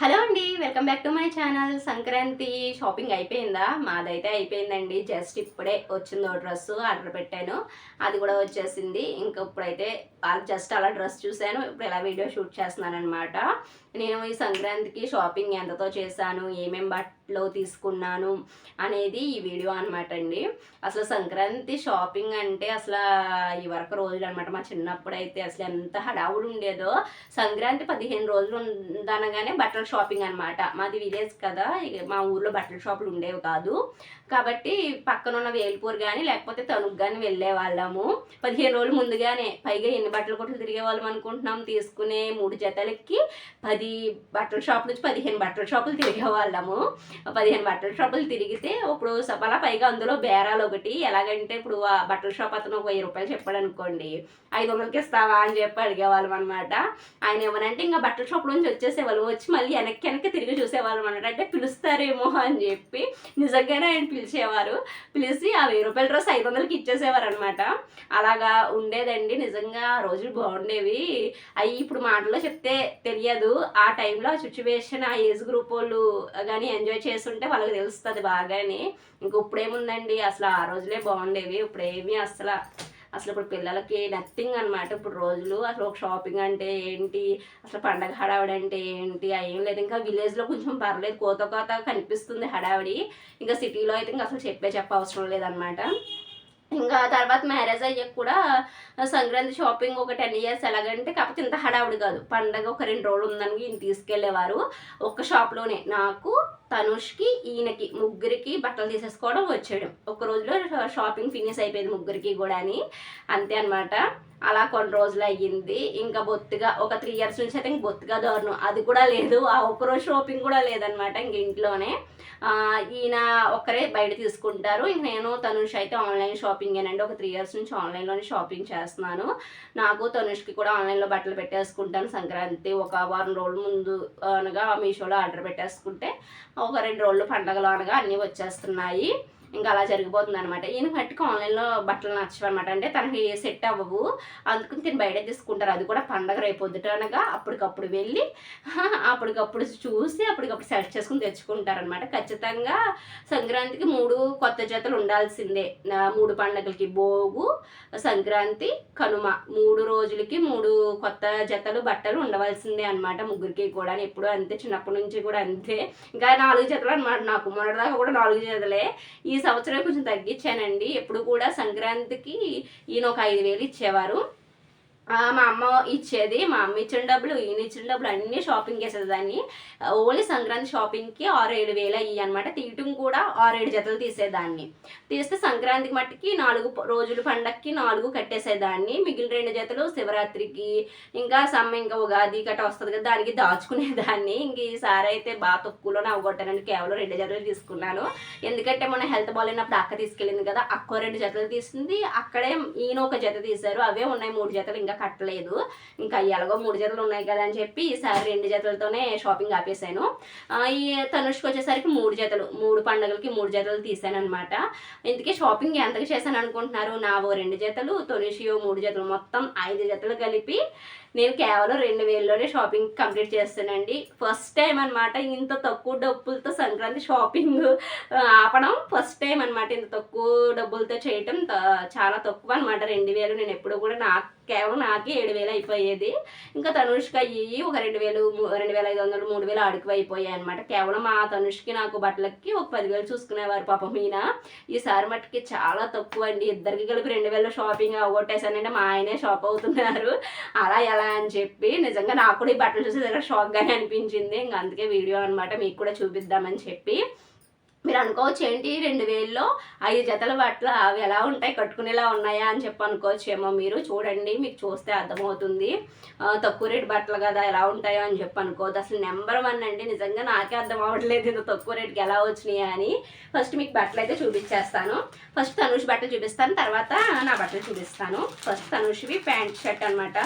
Hello అండి welcome back to my channel. Sankranti shopping అయిపోయిందా? మాదైతే అయిపోయిందండి. జస్ట్ ఇప్పుడే వచ్చిందో డ్రెస్ ఆర్డర్ పెట్టాను. అది కూడా వచ్చేసింది. ఇంకా ఇప్పుడైతే జస్ట్ అలా డ్రెస్ చూశాను. ఇప్పుడు ఇలా వీడియో షూట్ చేస్తున్నాను అనమాట నేను ఈ సంక్రాంతికి షాపింగ్ ఎంతతో చేశాను ఏమేం బట్టలు తీసుకున్నాను అనేది ఈ వీడియో అనమాట అండి. అసలు సంక్రాంతి షాపింగ్ అంటే అసలు ఈ వరకు రోజులు అనమాట మా చిన్నప్పుడు అయితే అసలు ఎంత హడావుడి ఉండేదో. సంక్రాంతి పదిహేను రోజులు ఉందనగానే బట్టల షాపింగ్ అనమాట మాది విలేజ్ కదా మా ఊర్లో బట్టల షాపులు ఉండేవి కాదు. కాబట్టి పక్కన ఉన్న వేల్పూర్ కానీ లేకపోతే తణుకు కానీ వెళ్ళే వాళ్ళము పదిహేను రోజులు ముందుగానే పైగా ఎన్ని బట్టల కొట్లు తిరిగే వాళ్ళం అనుకుంటున్నాం తీసుకునే మూడు జతలకి పది బట్టల షాప్ నుంచి పదిహేను బట్టల షాపులు తిరిగే వాళ్ళము పదిహేను బట్టల షాపులు తిరిగితే ఇప్పుడు సభలా పైగా అందులో బేరాలు ఒకటి. ఎలాగంటే ఇప్పుడు ఆ బట్టల షాప్ అతను ఒక వెయ్యి రూపాయలు చెప్పాడు అనుకోండి. ఐదు వందలకి ఇస్తావా అని చెప్పి అడిగేవాళ్ళం అనమాట ఆయన ఏమనంటే ఇంకా బట్టల షాప్ నుంచి వచ్చేసేవాళ్ళం. వచ్చి మళ్ళీ వెనక్కి వెనక్కి తిరిగి చూసేవాళ్ళం అనమాట అంటే పిలుస్తారేమో అని చెప్పి నిజంగానే ఆయన పిలిచేవారు. పిలిచి ఆ వెయ్యి రూపాయల డ్రెస్ ఐదు వందలకి ఇచ్చేసేవారు అనమాట అలాగా ఉండేదండి. నిజంగా ఆ రోజులు బాగుండేవి. అవి ఇప్పుడు మాటలో చెప్తే తెలియదు. ఆ టైంలో ఆ సిచ్యువేషన్ ఆ ఏజ్ గ్రూప్ వాళ్ళు కానీ ఎంజాయ్ చేస్తుంటే వాళ్ళకి తెలుస్తుంది బాగానే. ఇంక ఇప్పుడేముందండి? అసలు ఆ రోజులే బాగుండేవి. ఇప్పుడు ఏమీ అసలు అసలు ఇప్పుడు పిల్లలకి నథింగ్ అనమాట ఇప్పుడు రోజులు అసలు ఒక షాపింగ్ అంటే ఏంటి? అసలు పండగ హడావిడి అంటే ఏంటి? అవి ఏం లేదు. ఇంకా విలేజ్లో కొంచెం పర్లేదు. కోత కోత కనిపిస్తుంది హడావిడి. ఇంకా సిటీలో అయితే ఇంకా అసలు చెప్పే చెప్ప అవసరం లేదనమాట ఇంకా తర్వాత మ్యారేజ్ అయ్యాక కూడా సంక్రాంతి షాపింగ్ ఒక టెన్ ఇయర్స్ ఎలాగంటే కాకపోతే ఇంత హడావుడి కాదు. పండగ ఒక రెండు రోజులు ఉందని ఈయన తీసుకెళ్ళేవారు ఒక్క షాప్లోనే నాకు తనుష్కి ఈయనకి ముగ్గురికి బట్టలు తీసేసుకోవడం వచ్చేయడం. ఒక రోజులో షాపింగ్ ఫినిష్ అయిపోయింది ముగ్గురికి కూడా అని అంతే అనమాట అలా కొన్ని రోజులు అయ్యింది. ఇంకా బొత్తిగా ఒక త్రీ ఇయర్స్ నుంచి అయితే ఇంక బొత్తిగా దారుణం. అది కూడా లేదు. ఆ ఒక్కరోజు షాపింగ్ కూడా లేదనమాట ఇంక ఇంట్లోనే. ఈయన ఒక్కరే బయట తీసుకుంటారు. ఇంక నేను తనుష్ అయితే ఆన్లైన్ షాపింగ్ ఏనండి ఒక త్రీ ఇయర్స్ నుంచి ఆన్లైన్లోనే షాపింగ్ చేస్తున్నాను. నాకు తనుష్కి కూడా ఆన్లైన్లో బట్టలు పెట్టేసుకుంటాను. సంక్రాంతి ఒక వారం రోజుల ముందు అనగా మీషోలో ఆర్డర్ పెట్టేసుకుంటే ఒక రెండు రోజులు పండగలు అనగా అన్నీ వచ్చేస్తున్నాయి. ఇంకా అలా జరిగిపోతుంది అనమాట ఈయన మట్టుకు ఆన్లైన్లో బట్టలు నచ్చవు అనమాట అంటే తనకి సెట్ అవ్వవు. అందుకని తిని బయట తీసుకుంటారు. అది కూడా పండగ రేపొద్దుట అనగా అప్పటికప్పుడు వెళ్ళి అప్పటికప్పుడు చూసి అప్పటికప్పుడు సెలెక్ట్ చేసుకుని తెచ్చుకుంటారనమాట ఖచ్చితంగా సంక్రాంతికి మూడు కొత్త జతలు ఉండాల్సిందే. నా మూడు పండగలకి భోగు సంక్రాంతి కనుమ. మూడు రోజులకి మూడు కొత్త జతలు బట్టలు ఉండవలసిందే అనమాట ముగ్గురికి కూడా. ఎప్పుడు అంతే చిన్నప్పటి నుంచి కూడా అంతే. ఇంకా నాలుగు జతలు అనమాట నాకు మొన్నటిదాకా కూడా నాలుగు జతలే. ఈ ఈ సంవత్సరం కొంచెం తగ్గించానండి. ఎప్పుడు కూడా సంక్రాంతికి ఈయన ఒక ఐదు వేలు ఇచ్చేవారు. మా అమ్మ ఇచ్చేది మా అమ్మ ఇచ్చిన డబ్బులు ఈయన ఇచ్చిన డబ్బులు అన్నీ షాపింగ్ చేసేదాన్ని ఓన్లీ సంక్రాంతి షాపింగ్కి ఆరు ఏడు వేలు అయ్యి అనమాట తీయటం కూడా ఆరు ఏడు జతలు తీసేదాన్ని. తీస్తే సంక్రాంతికి మట్టుకి నాలుగు రోజులు పండక్కి నాలుగు కట్టేసేదాన్ని. మిగిలిన రెండు జతలు శివరాత్రికి ఇంకా సమ్మ ఇంకా ఉగాది గట్రా వస్తుంది కదా దానికి దాచుకునేదాన్ని. ఇంక ఈసారి అయితే బాగా తక్కువలోనే అవగొట్టానండి కేవలం రెండు జతలు తీసుకున్నాను. ఎందుకంటే మన హెల్త్ బాగాలేనప్పుడు అక్క తీసుకెళ్ళింది కదా అక్క రెండు జతలు తీసింది. అక్కడే ఈయన ఒక జత తీశారు. అవే ఉన్నాయి మూడు జతలు ఇంకా కట్టలేదు. ఇంకా ఎలాగో మూడు జతలు ఉన్నాయి కదా అని చెప్పి ఈసారి రెండు జతలతోనే షాపింగ్ ఆపేసాను. ఈ తనుష్కి వచ్చేసరికి మూడు జతలు మూడు పండుగలకి మూడు జతలు తీసాను అనమాట ఇందుకే షాపింగ్ ఎంతకు చేశాను అనుకుంటున్నారు? నావో రెండు జతలు తనుషియో మూడు జతలు మొత్తం ఐదు జతలు కలిపి నేను కేవలం రెండు వేలలోనే షాపింగ్ కంప్లీట్ చేస్తానండి. ఫస్ట్ టైం అనమాట ఇంత తక్కువ డబ్బులతో సంక్రాంతి షాపింగ్ ఆపడం. ఫస్ట్ టైం అనమాట ఇంత తక్కువ డబ్బులతో చేయటం చాలా తక్కువ అనమాట రెండు వేలు నేను ఎప్పుడు కూడా నాకు కేవలం నాకే ఏడు వేలు అయిపోయేది. ఇంకా తనుష్కి అయ్యి ఒక రెండు వేలు మూ- రెండు వేల ఐదు వందలు మూడు వేలు అడుగు అయిపోయాయి అనమాట కేవలం మా తనుష్కి నాకు బట్టలకి ఒక పదివేలు చూసుకునేవారు పాపం ఈయన. ఈసారి మట్టుకి చాలా తక్కువ అండి. ఇద్దరికి కలిపి రెండు వేల షాపింగ్ అవగొట్టేసానంటే మా ఆయనే షాప్ అవుతున్నారు. అలా కదా అని చెప్పి నిజంగా నాకు కూడా ఈ బట్టలు చూసి దగ్గర షాక్గానే అనిపించింది. ఇంకా అందుకే వీడియో అనమాట మీకు కూడా చూపిద్దామని చెప్పి. మీరు అనుకోవచ్చు ఏంటి రెండు వేల్లో ఐదు జతల బట్టలు అవి ఎలా ఉంటాయి కట్టుకునేలా ఉన్నాయా అని చెప్పి అనుకోవచ్చేమో మీరు. చూడండి మీకు చూస్తే అర్థమవుతుంది. తక్కువ రేటు బట్టలు కదా ఎలా ఉంటాయో అని చెప్పి అనుకోవద్దు. అసలు నెంబర్ వన్ అండి నిజంగా నాకే అర్థం అవ్వట్లేదు ఇంత తక్కువ రేటుకి ఎలా వచ్చినాయి అని. ఫస్ట్ మీకు బట్టలు అయితే చూపించేస్తాను. ఫస్ట్ తనుష్ బట్టలు చూపిస్తాను తర్వాత నా బట్టలు చూపిస్తాను. ఫస్ట్ తనుష్వి ప్యాంట్ షర్ట్ అనమాట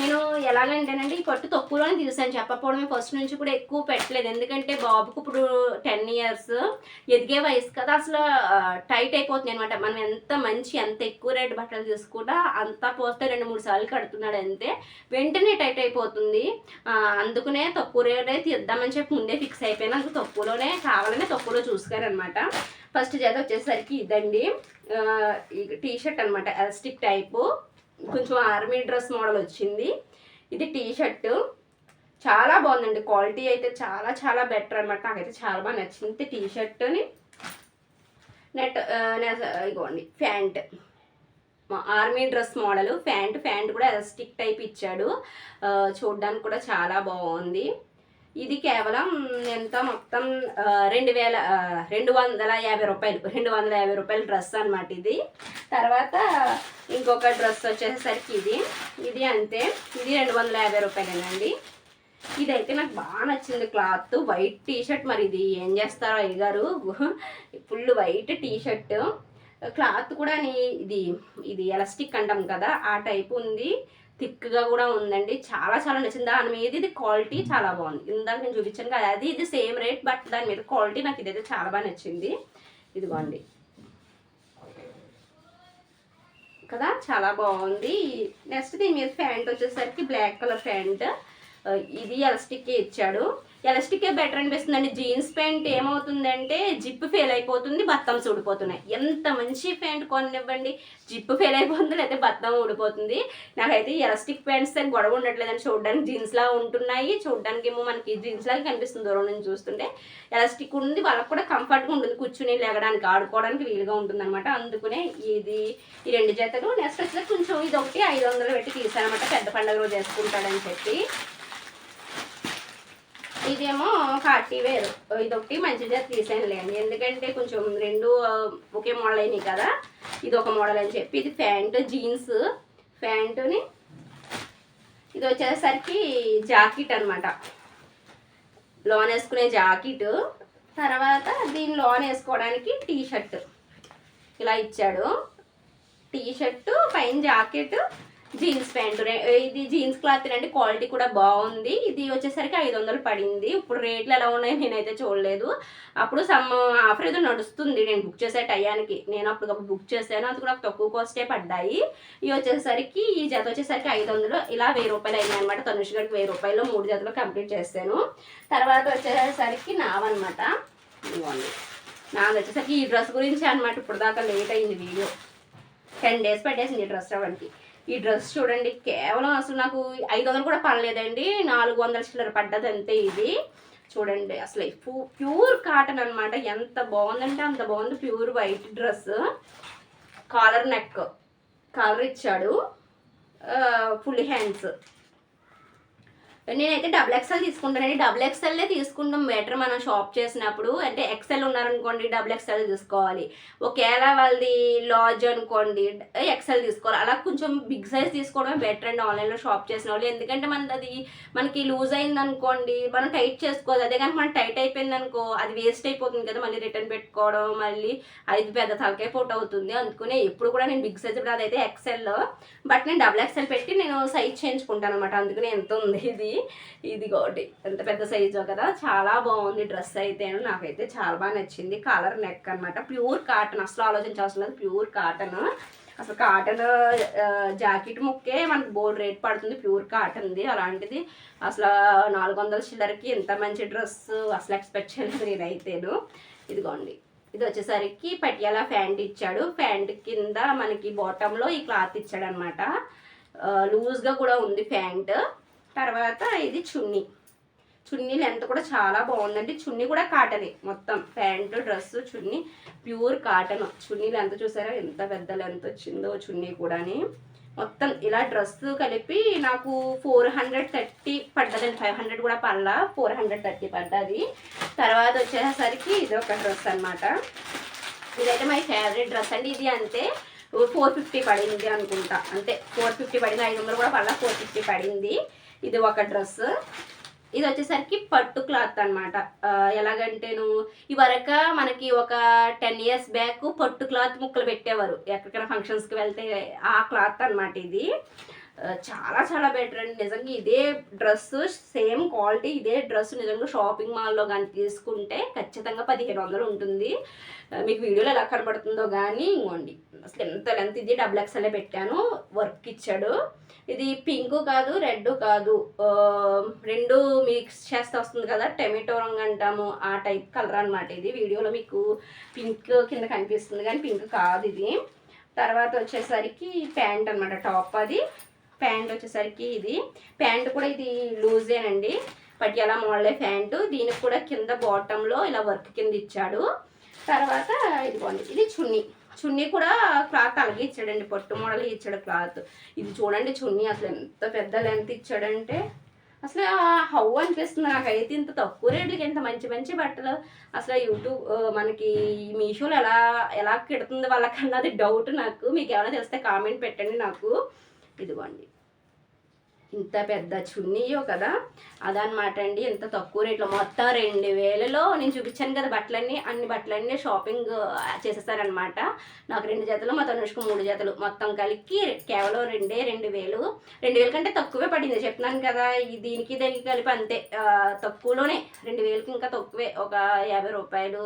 నేను ఎలాగంటేనండి ఈ పట్టు తక్కువలోనే తీసాను. చెప్పకపోవడమే ఫస్ట్ నుంచి కూడా ఎక్కువ పెట్టలేదు. ఎందుకంటే బాబుకు ఇప్పుడు టెన్ ఇయర్స్. ఎదిగే వయసు కదా. అసలు టైట్ అయిపోతుంది అనమాట మనం ఎంత మంచి ఎంత ఎక్కువ రేట్ బట్టలు తీసుకున్నా అంతా పోస్తే రెండు మూడు సార్లు కడుతున్నాడు అంతే. వెంటనే టైట్ అయిపోతుంది. అందుకనే తక్కువ రేటే తీద్దామని చెప్పి ముందే ఫిక్స్ అయిపోయినా. అందుకు తక్కువలోనే కావాలనే తక్కువలో చూసుకోరనమాట ఫస్ట్ జత వచ్చేసరికి ఇదండి. టీ షర్ట్ అనమాట ఎలాస్టిక్ టైపు. కొంచెం ఆర్మీ డ్రెస్ మోడల్ వచ్చింది. ఇది టీ షర్టు చాలా బాగుందండి. క్వాలిటీ అయితే చాలా చాలా బెటర్ అనమాట నాకైతే చాలా బాగా నచ్చింది. టీ షర్ట్ని నెట్ ఇగోండి. Pant. Army dress model. Pant pant కూడా ఎలాస్టిక్ టైప్ ఇచ్చాడు. చూడడానికి కూడా చాలా బాగుంది. ఇది కేవలం ఎంత మొత్తం రెండు వేల రెండు వందల యాభై రూపాయలు. రెండు వందల యాభై రూపాయల డ్రెస్ అనమాట ఇది. తర్వాత ఇంకొక డ్రెస్ వచ్చేసరికి ఇది. ఇది అంతే. ఇది రెండు వందల యాభై రూపాయలేనండి. ఇదైతే నాకు బాగా నచ్చింది క్లాత్. వైట్ టీ షర్ట్ మరి ఇది ఏం చేస్తారో అయ్యగారు? Full white T shirt cloth కూడా ఇది ఇది ఎలాస్టిక్ అంటాం కదా ఆ టైప్ ఉంది. థిక్గా కూడా ఉందండి. చాలా చాలా నచ్చింది. దాని మీద ఇది క్వాలిటీ చాలా బాగుంది. ఇందాక నేను చూపించాను కదా అది ఇది సేమ్ రేట్ బట్ దాని మీద క్వాలిటీ నాకు ఇదైతే చాలా బాగా నచ్చింది. ఇదిగోండి. కదా చాలా బాగుంది. నెక్స్ట్ దీని మీద ప్యాంట్ వచ్చేసరికి బ్లాక్ కలర్ ప్యాంట్. ఇది ఎలస్టిక్కే ఇచ్చాడు. ఎలాస్టిక్ బెటర్ అనిపిస్తుంది అండి జీన్స్ ప్యాంట్ ఏమవుతుందంటే జిప్ ఫెయిల్ అయిపోతుంది బత్తం ఊడిపోతున్నాయి. ఎంత మంచి ప్యాంట్ కొనివ్వండి జిప్ ఫెయిల్ అయిపోతుంది లేకపోతే బత్తం ఊడిపోతుంది. నాకైతే ఎలాస్టిక్ ప్యాంట్స్ దగ్గర గొడవ ఉండట్లేదని చూడడానికి జీన్స్ లా ఉంటున్నాయి. చూడడానికి ఏమో మనకి జీన్స్ లాగా కనిపిస్తుంది దూరం నుంచి చూస్తుంటే. ఎలాస్టిక్ ఉంది వాళ్ళకి కూడా కంఫర్ట్గా ఉంటుంది. కూర్చుని లేగడానికి ఆడుకోవడానికి వీలుగా ఉంటుంది అనమాట అందుకనే ఇది ఈ రెండు జతలు. నెక్స్ట్ వచ్చి కొంచెం ఇది ఒకటి ఐదు వందలు పెట్టి తీసానమాట పెద్ద పండుగ రోజు వేసుకుంటాడని చెప్పి. ఇదేమో పార్టీ వేరు. ఇదొకటి మంచిగా జత తీసానులేండి ఎందుకంటే కొంచెం రెండు ఒకే మోడల్ అయినాయి కదా. ఇది ఒక మోడల్ అని చెప్పి ఇది ప్యాంట్ జీన్స్. ప్యాంటుని ఇది వచ్చేసరికి జాకెట్ అనమాట లోన్ వేసుకునే జాకెట్. తర్వాత దీని లోన్ వేసుకోవడానికి టీ షర్ట్ ఇలా ఇచ్చాడు. టీ షర్టు పైన జాకెట్ జీన్స్ ప్యాంటు ఇది జీన్స్ క్లాత్ అండి క్వాలిటీ కూడా బాగుంది. ఇది వచ్చేసరికి ఐదు వందలు పడింది. ఇప్పుడు రేట్లు ఎలా ఉన్నాయో నేనైతే చూడలేదు. అప్పుడు సమ్ ఆఫర్ ఏదో నడుస్తుంది. నేను బుక్ చేసే టయానికి. నేను అప్పుడు బుక్ చేశాను. అది కూడా తక్కువ కాస్టే పడ్డాయి. ఇవి వచ్చేసరికి ఈ జత వచ్చేసరికి ఐదు వందలు ఇలా వెయ్యి రూపాయలు అయినాయి అనమాట తనుష్ గడికి వెయ్యి రూపాయలు. మూడు జతలు కంప్లీట్ చేశాను. తర్వాత వచ్చేసరికి నావన్నమాట. ఇదిగోండి. నాది వచ్చేసరికి ఈ డ్రెస్ గురించి అనమాట ఇప్పుడు దాకా లేట్ అయింది వీడియో. టెన్ డేస్ పట్టేసింది ఈ డ్రెస్ రావడానికి ఈ డ్రెస్ చూడండి కేవలం అసలు నాకు ఐదు వందలు కూడా పడలేదండి. నాలుగు వందల చిల్లర పడ్డది అంతే ఇది. చూడండి అసలు ప్యూర్ కాటన్ అనమాట ఎంత బాగుందంటే అంత బాగుంది pure white dress. Collar neck collar ఇచ్చాడు. Full hands. నేనైతే డబుల్ ఎక్స్ఎల్ తీసుకుంటానండి. డబుల్ ఎక్స్ఎల్లే తీసుకుంటాం. బెటర్ మనం షాప్ చేసినప్పుడు అంటే ఎక్స్ఎల్ ఉన్నారనుకోండి డబుల్ ఎక్స్ఎల్ తీసుకోవాలి ఒకవేళ వాళ్ళది లార్జ్ అనుకోండి ఎక్స్ఎల్ తీసుకోవాలి. అలా కొంచెం బిగ్ సైజ్ తీసుకోవడమే బెటర్ అండి ఆన్లైన్లో షాప్ చేసిన వాళ్ళు. ఎందుకంటే మనది అది మనకి లూజ్ అయింది అనుకోండి మనం టైట్ చేసుకోవాలి. అదే కానీ మనం టైట్ అయిపోయింది అనుకో అది వేస్ట్ అయిపోతుంది కదా మళ్ళీ రిటర్న్ పెట్టుకోవడం మళ్ళీ అది పెద్ద తలకాయ పోటు అవుతుంది. అందుకనే ఎప్పుడు కూడా నేను బిగ్ సైజ్ ఇప్పుడు అదైతే ఎక్స్ఎల్ బట్ నేను డబుల్ ఎక్స్ఎల్ పెట్టి నేను సైజ్ చేయించుకుంటాను అనమాట అందుకనే ఎంత ఉంది ఇది? ఇది ఎంత పెద్ద సైజు కదా. చాలా బాగుంది డ్రెస్ అయితే నాకైతే చాలా బాగా నచ్చింది. కలర్ నెక్ అన్నమాట. ప్యూర్ కాటన్ అసలు ఆలోచించాల్సిన లేదు ప్యూర్ కాటన్ అసలు కాటన్ జాకెట్ ముక్కే మనకి బోర్డు రేట్ పడుతుంది. ప్యూర్ కాటన్ది అలాంటిది అసలు నాలుగు వందల చిల్లరకి ఇంత మంచి డ్రెస్ అసలు ఎక్స్పెక్ట్ చేయలేదు నేనైతేను. ఇదిగోండి. ఇది వచ్చేసరికి పటియాలా ప్యాంట్ ఇచ్చాడు. ప్యాంట్ కింద మనకి బాటంలో ఈ క్లాత్ ఇచ్చాడు అనమాట లూజ్గా కూడా ఉంది ప్యాంట్. తర్వాత ఇది చున్నీ. చున్నీ లెంత్ కూడా చాలా బాగుందండి. చున్నీ కూడా కాటనే మొత్తం. ప్యాంటు డ్రెస్సు చున్నీ ప్యూర్ కాటన్ చున్నీ లెంత్ చూసారా? ఎంత పెద్ద లెంత్ వచ్చిందో చున్నీ కూడాని. మొత్తం ఇలా డ్రెస్ కలిపి నాకు ఫోర్ హండ్రెడ్ థర్టీ పడ్డదండి. ఫైవ్ హండ్రెడ్ కూడా పడలా. ఫోర్ హండ్రెడ్ థర్టీ పడ్డది. తర్వాత వచ్చేసరికి ఇది ఒక డ్రెస్ అనమాట ఇదైతే మై ఫేవరెట్ డ్రెస్ అండి. ఇది అంతే. ఫోర్ ఫిఫ్టీ పడింది అనుకుంటా. అంతే ఫోర్ ఫిఫ్టీ పడింది. ఐదు వందలు కూడా పడలా. ఫోర్ ఫిఫ్టీ పడింది. ఇది ఒక డ్రెస్. ఇది వచ్చేసరికి పట్టు క్లాత్ అనమాట ఎలాగంటేను ఇవరక మనకి ఒక టెన్ ఇయర్స్ బ్యాక్ పట్టు క్లాత్ ముక్కలు పెట్టేవారు. ఎక్కడికైనా ఫంక్షన్స్కి వెళ్తే ఆ క్లాత్ అన్నమాట ఇది. చాలా చాలా బెటర్ అండి. నిజంగా ఇదే డ్రెస్ సేమ్ క్వాలిటీ ఇదే డ్రెస్ నిజంగా షాపింగ్ మాల్లో కానీ తీసుకుంటే ఖచ్చితంగా పదిహేను వందలు ఉంటుంది. మీకు వీడియోలో ఎలా కనబడుతుందో కానీ ఇంకోండి అసలు ఎంత లెంత్ ఇది? డబుల్ ఎక్స్ఎల్ఏ పెట్టాను. వర్క్ ఇచ్చాడు. ఇది పింక్ కాదు రెడ్ కాదు. రెండు మిక్స్ చేస్తే వస్తుంది కదా? టమాటో రంగు అంటాము. ఆ టైప్ కలర్ అనమాట ఇది. వీడియోలో మీకు పింక్ కింద కనిపిస్తుంది కానీ పింక్ కాదు ఇది. తర్వాత వచ్చేసరికి ప్యాంట్ అనమాట టాప్ అది. ప్యాంట్ వచ్చేసరికి ఇది. ప్యాంట్ కూడా ఇది లూజేనండి. పట్యాల మోడలే ప్యాంటు. దీనికి కూడా కింద బాటంలో ఇలా వర్క్ కింద ఇచ్చాడు. తర్వాత ఇదిగోండి ఇది చున్నీ. చున్నీ కూడా క్లాత్ అలాగే ఇచ్చాడండి. పట్టు మోడల్ ఇచ్చాడు క్లాత్ ఇది చూడండి చున్నీ అసలు ఎంత పెద్ద లెంత్ ఇచ్చాడంటే. అసలు హౌ అనిపిస్తుంది నాకైతే ఇంత తక్కువ రేట్లకి ఇంత మంచి మంచి బట్టలు. అసలు యూట్యూబ్ మనకి మీషోలో ఎలా ఎలా కిడుతుంది వాళ్ళకన్నది డౌట్ నాకు. మీకు ఏమైనా తెలిస్తే కామెంట్ పెట్టండి నాకు. ఇదిగోండి. ఇంత పెద్ద చున్నీయో కదా? అదనమాట అండి ఇంత తక్కువ రేట్లో. మొత్తం రెండు వేలలో నేను చూపించాను కదా బట్టలన్నీ అన్ని బట్టలన్నీ షాపింగ్ చేసేసారనమాట నాకు రెండు జతలు మా తనుష్కు మూడు జతలు. మొత్తం కలిపి కేవలం రెండే రెండు వేలు. రెండు వేల కంటే తక్కువే పడింది చెప్తున్నాను కదా. దీనికి దీనికి కలిపి అంతే. తక్కువలోనే రెండు వేలకి ఇంకా తక్కువే. ఒక యాభై రూపాయలు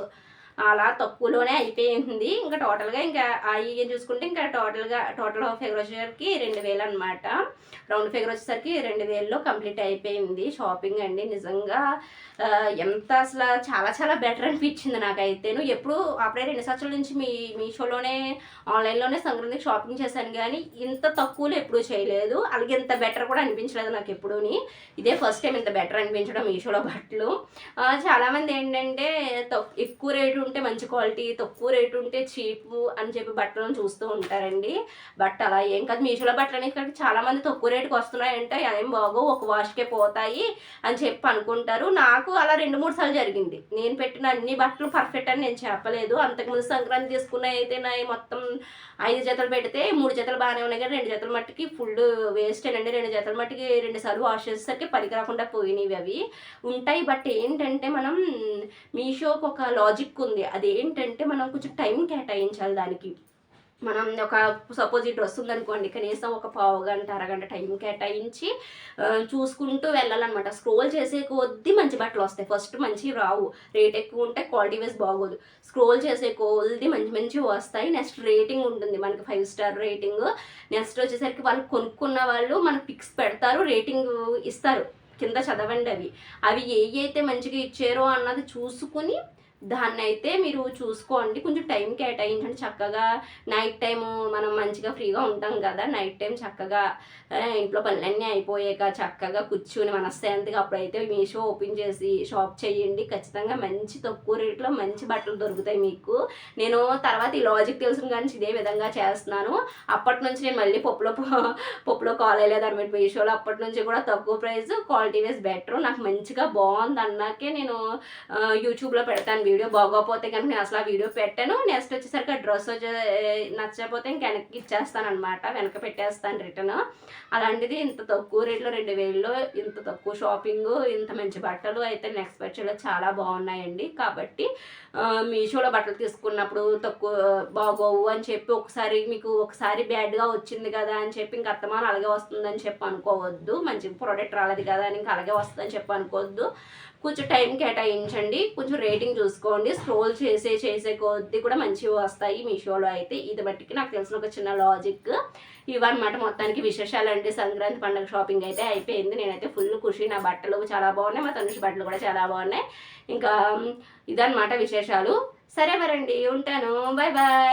అలా తక్కువలోనే అయిపోయింది ఇంకా టోటల్గా ఇంకా అవి చూసుకుంటే ఇంకా టోటల్గా టోటల్ ఫిగర్ వచ్చేసరికి రెండు వేలు అనమాట రౌండ్ ఫిగర్ వచ్చేసరికి రెండు వేల్లో కంప్లీట్ అయిపోయింది. షాపింగ్ అండి నిజంగా. ఎంత అసలు చాలా చాలా బెటర్ అనిపించింది నాకైతేను. ఎప్పుడు అప్పుడే రెండు సంవత్సరాల నుంచి మీ మీషోలోనే ఆన్లైన్లోనే సంక్రాంతికి షాపింగ్ చేశాను కానీ ఇంత తక్కువలో ఎప్పుడూ చేయలేదు. అలాగే ఇంత బెటర్ కూడా అనిపించలేదు నాకు ఎప్పుడూని. ఇదే ఫస్ట్ టైం ఇంత బెటర్ అనిపించడం మీషోలో బట్టలు. చాలామంది ఏంటంటే ఎక్కువ రేటు ఉంటే మంచి క్వాలిటీ తక్కువ రేటు ఉంటే చీప్ అని చెప్పి బట్టలను చూస్తూ ఉంటారండి. బట్ అలా ఏం కాదు. మీషోలో బట్టలు అనేది చాలా మంది తక్కువ రేటుకి వస్తున్నాయంటే. ఏం బాగో ఒక వాష్కే పోతాయి అని చెప్పి అనుకుంటారు. నాకు అలా రెండు మూడు సార్లు జరిగింది. నేను పెట్టిన అన్ని బట్టలు పర్ఫెక్ట్ అని నేను చెప్పలేదు. అంతకుముందు సంక్రాంతి తీసుకున్న అయితే నా మొత్తం ఐదు జతలు పెడితే మూడు జతలు బాగానే ఉన్నాయి కానీ రెండు జతల మట్టికి ఫుల్ వేస్ట్ అండి. రెండు జతల మట్టికి రెండు సార్లు వాష్ చేసేసరికి పనికి రాకుండా పోయినవి అవి. ఉంటాయి. బట్ ఏంటంటే మనం మీషోకి ఒక లాజిక్ ఉంది. అది ఏంటంటే మనం కొంచెం టైం కేటాయించాలి దానికి. మనం ఒక సపోజ్ ఈ డ్రెస్ ఉందనుకోండి కనీసం ఒక పావు గంట అరగంట టైం కేటాయించి చూసుకుంటూ వెళ్ళాలన్నమాట. స్క్రోల్ చేసే కొద్దీ మంచి బట్టలు వస్తాయి. ఫస్ట్ మంచి రావు. రేట్ ఎక్కువ ఉంటే క్వాలిటీ వైజ్ బాగోదు. స్క్రోల్ చేసే కొద్దీ మంచి మంచి వస్తాయి. నెక్స్ట్ రేటింగ్ ఉంటుంది. మనకి ఫైవ్ స్టార్ రేటింగ్. నెక్స్ట్ వచ్చేసరికి వాళ్ళు కొనుక్కున్న వాళ్ళు మనకు పిక్స్ పెడతారు రేటింగ్ ఇస్తారు. కింద చదవండి అవి. అవి ఏ అయితే మంచిగా ఇచ్చారో అన్నది చూసుకుని దాన్ని అయితే మీరు చూసుకోండి. కొంచెం టైం కేటాయించండి. చక్కగా నైట్ టైం మనం మంచిగా ఫ్రీగా ఉంటాం కదా. నైట్ టైం చక్కగా ఇంట్లో పనులన్నీ అయిపోయాక చక్కగా కూర్చుని మనశ్శాంతిగా అప్పుడైతే మీషో ఓపెన్ చేసి షాప్ చేయండి. ఖచ్చితంగా మంచి తక్కువ రేట్లో మంచి బట్టలు దొరుకుతాయి మీకు. నేను తర్వాత ఈ లాజిక్ తెలిసిన కానీ ఇదే విధంగా చేస్తున్నాను. అప్పటి నుంచి నేను మళ్ళీ పప్పులో పప్పులో కాల్ అయ్యలేదు అనమాట. మీషోలో అప్పటి నుంచి కూడా తక్కువ ప్రైస్ క్వాలిటీ వైజ్ బెటర్. నాకు మంచిగా బాగుంది అన్నాకే నేను యూట్యూబ్లో పెడతాను వీడియో బాగోపోతే కనుక నేను అసలు ఆ వీడియో పెట్టాను. నెక్స్ట్ వచ్చేసరికి ఆ డ్రెస్ వచ్చే నచ్చకపోతే ఇంక వెనక్కి ఇచ్చేస్తాను అనమాట వెనక పెట్టేస్తాను రిటర్న్. అలాంటిది ఇంత తక్కువ రేట్లో రెండు వేలలో ఇంత తక్కువ షాపింగ్ ఇంత మంచి బట్టలు అయితే నెక్స్ట్ పర్చేలో చాలా బాగున్నాయండి. కాబట్టి మీషోలో బట్టలు తీసుకున్నప్పుడు తక్కువ బాగోవు అని చెప్పి ఒకసారి మీకు ఒకసారి బ్యాడ్గా వచ్చింది కదా అని చెప్పి ఇంక అత్తమానం అలాగే వస్తుందని చెప్పి అనుకోవద్దు. మంచి ప్రోడక్ట్ రాలేదు కదా అని ఇంకా అలాగే వస్తుందని చెప్పి అనుకోవద్దు. కొంచెం టైం కేటాయించండి. కొంచెం రేటింగ్ చూసుకోండి. స్క్రోల్ చేసే చేసే కొద్దీ కూడా మంచివి వస్తాయి మీషోలో అయితే. ఇది బట్టికి నాకు తెలిసిన ఒక చిన్న లాజిక్ ఇవన్నమాట మొత్తానికి విశేషాలు అంటే సంక్రాంతి పండుగ షాపింగ్ అయితే అయిపోయింది. నేనైతే ఫుల్ ఖుషి. నా బట్టలు చాలా బాగున్నాయి. మా తనుషి బట్టలు కూడా చాలా బాగున్నాయి. ఇంకా ఇదన్నమాట విశేషాలు. సరే మరండి. ఉంటాను. Bye bye